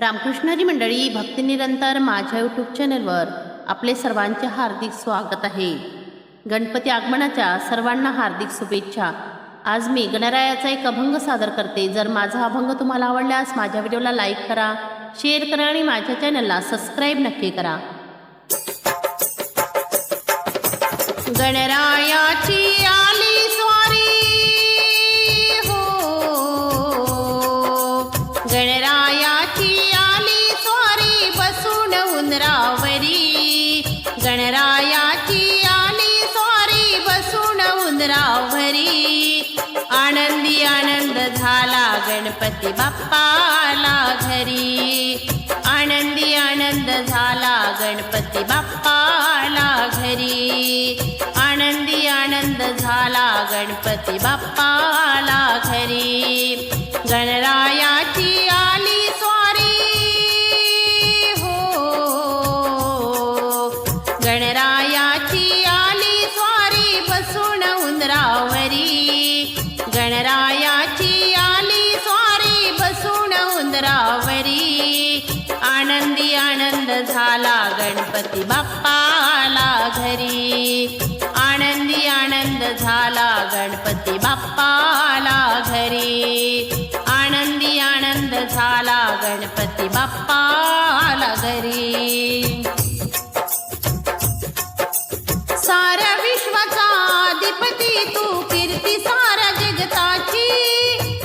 रामकृष्णारी मंडळी भक्तिनिरंतर माझ्या यूट्यूब चॅनलवर आपले सर्वांचे हार्दिक स्वागत आहे. गणपती आगमनाच्या सर्वांना हार्दिक शुभेच्छा. आज मी गणरायाचा एक अभंग सादर करते. जर माझा अभंग तुम्हाला आवडल्यास माझ्या व्हिडिओला लाईक करा शेअर करा आणि माझ्या चॅनलला सबस्क्राईब नक्की करा. गणरायाची गणपती बाप्पाला घरी. आनंदी आनंद झाला गणपती बाप्पाला घरी. आनंदी आनंद झाला गणपती बाप्पाला घरी. गणरायाची आली स्वारी. हो. गणरा गणपती बाप्पाला घरी. आनंदी आनंद झाला गणपती बाप्पा आला घरी. आनंदी आनंद झाला गणपती बाप्पा आला घरी. साऱ्या विश्वाचा अधिपती तू कीर्ती साऱ्या जगताची.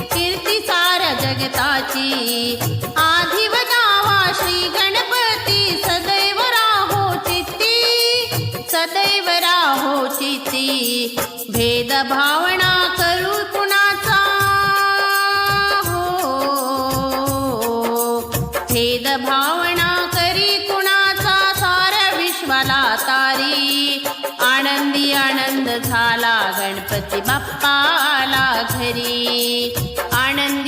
कीर्ती साऱ्या जगताची. भेद भावना करू कुणाचा? हो भेद भावना करी कुणाचा? साऱ्या विश्वाला तारी. आनंदी आनंद झाला गणपती बाप्पाला घरी.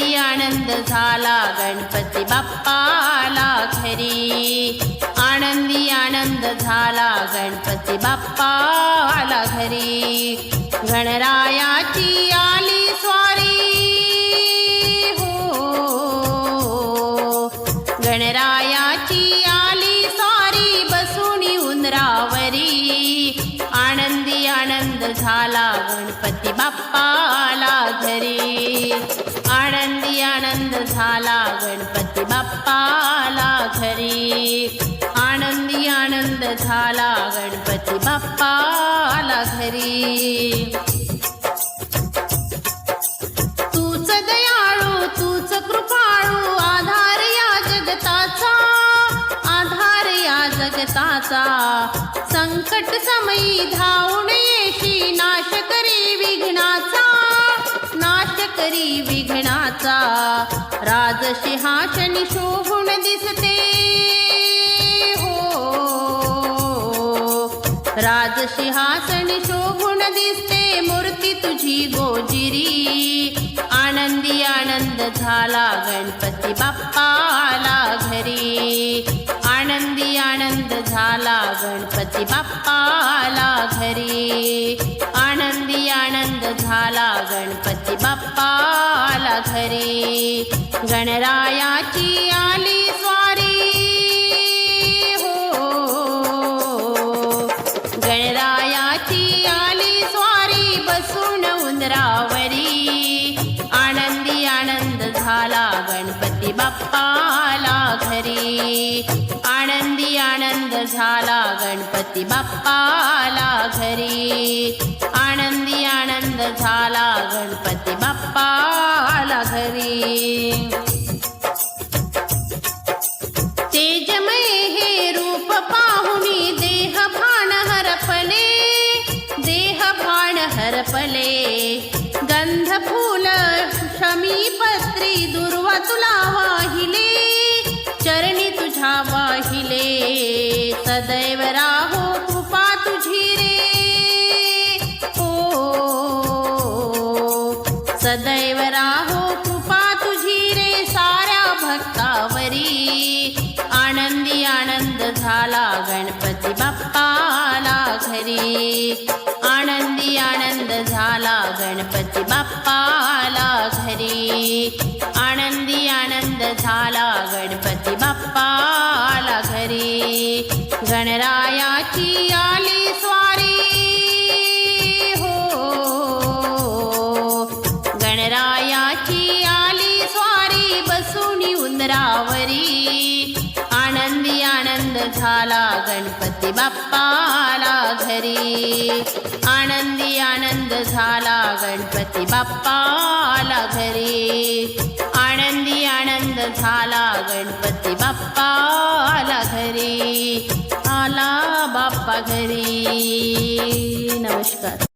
घरी आनंद झाला गणपती बाप्पाला घरी. आनंदी आनंद झाला गणपती बाप्पाला घरी. गणरायाची आली स्वारी. हो. गणरायाची आली स्वारी बसून उंदरावरी आनंदी आनंद झाला गणपती बाप्पा घरी आनंदी आनंद झाला गणपती बाप्पा आला घरी. तूच दयाळू तूच कृपाळू आधार या जगताचा आधार या जगताचा. संकट समयी धावून येशी नाश करी विघ्नाचा नाश करी विघ्नाचा. राजसिंहाशनी शोभून दिसते आला गणपती बाप्पा आला घरी. आनंदी आनंद झाला गणपती बाप्पा आला घरी. आनंदी आनंद झाला गणपती बाप्पा आला घरी. गणरायाची आली बाप्पाला घरी. आनंदी आनंद झाला गणपती बाप्पाला घरी. आनंदी आनंद झाला गणपती बाप्पाला घरी. आला गणपती बाप्पा आला घरी. आनंदी आनंद झाला गणपती बाप्पाला घरी. आनंदी आनंद झाला गणपती बाप्पाला घरी. आनंदी आनंद झाला गणपती बाप्पाला घरी. आनंदी आनंद झाला गणपती बाप्पाला घरी. आला बाप्पा घरी. नमस्कार.